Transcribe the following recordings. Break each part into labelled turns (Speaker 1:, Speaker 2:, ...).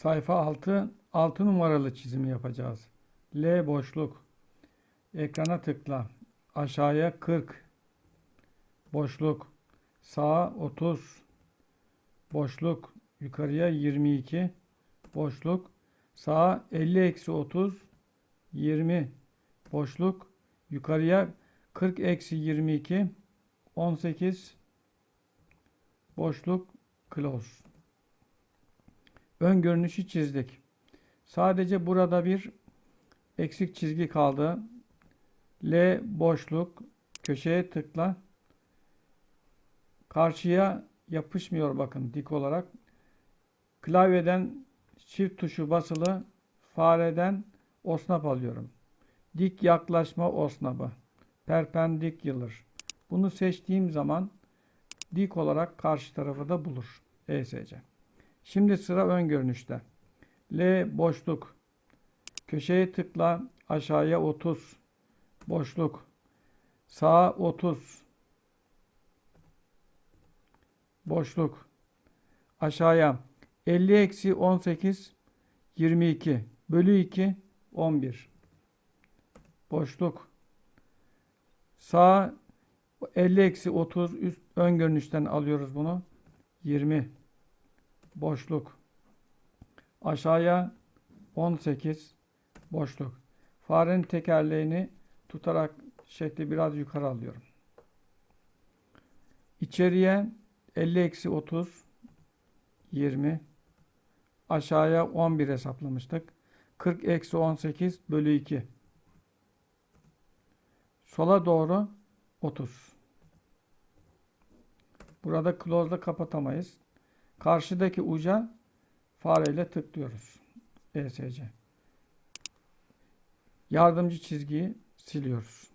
Speaker 1: Sayfa 6, 6 numaralı çizimi yapacağız. L boşluk. Ekrana tıkla. Aşağıya 40. Boşluk. Sağa 30. Boşluk. Yukarıya 22. Boşluk. Sağa 50 eksi 30. 20. Boşluk. Yukarıya 40 eksi 22. 18. Boşluk. Close. Ön görünüşü çizdik. Sadece burada bir eksik çizgi kaldı. L boşluk köşeye tıkla. Karşıya yapışmıyor bakın dik olarak. Klavyeden çift tuşu basılı fareden osnap alıyorum. Dik yaklaşma osnabı. Perpendicular. Bunu seçtiğim zaman dik olarak karşı tarafı da bulur. ESC. Şimdi sıra ön görünüşte. L boşluk. Köşeye tıkla. Aşağıya 30. Boşluk. Sağa 30. Boşluk. Aşağıya 50 eksi 18 22 bölü 2 11. Boşluk. Sağ 50 eksi 30 üst ön görünüşten alıyoruz bunu. 20 boşluk. Aşağıya 18 boşluk. Farenin tekerleğini tutarak şekli biraz yukarı alıyorum. İçeriye 50 eksi 30 20 aşağıya 11 hesaplamıştık. 40 eksi 18 bölü 2 sola doğru 30 burada close'da kapatamayız. Karşıdaki uca fareyle tıklıyoruz. ESC. Yardımcı çizgiyi siliyoruz.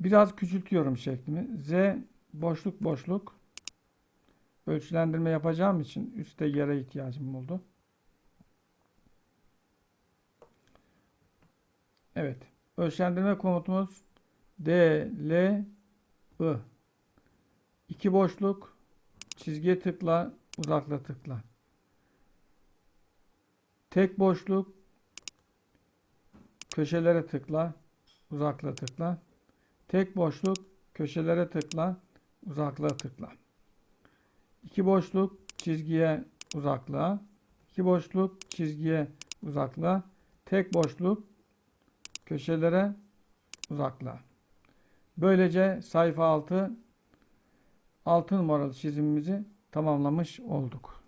Speaker 1: Biraz küçültüyorum şeklimi. Z boşluk boşluk ölçülendirme yapacağım için üstte yere ihtiyacım oldu. Evet. Ölçülendirme komutumuz D, L, I. İki boşluk çizgiye tıkla, uzakla tıkla. Tek boşluk köşelere tıkla, uzakla tıkla. Tek boşluk köşelere tıkla, uzakla tıkla. İki boşluk çizgiye uzakla. İki boşluk çizgiye uzakla. Tek boşluk köşelere uzakla. Böylece sayfa 6 6 numaralı çizimimizi tamamlamış olduk.